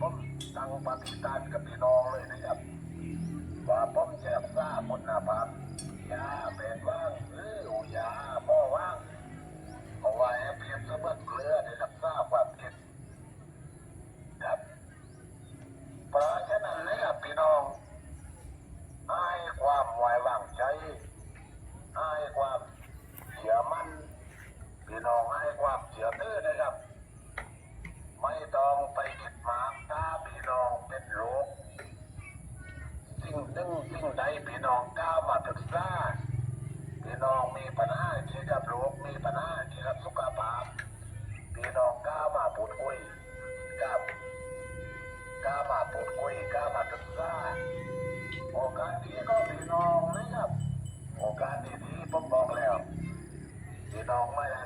ผมตั้งปฏิการกับพี่น้องเลยนะครับ ว่าผมจะสร้างคนหน้าผากยาก ผู้อยู่ในพี่น้องกล้ามาปรึกษาพี่น้องมีปัญหาเกี่ยวกับโรคมีปัญหาเกี่ยวกับสุขภาพพี่น้องกล้ามาพูดคุยกับกล้ามาพูดคุยกล้ามาปรึกษาโอกาสดีก็พี่น้องนะครับ โอกาสดีๆผมบอกแล้วพี่น้องไม่ได้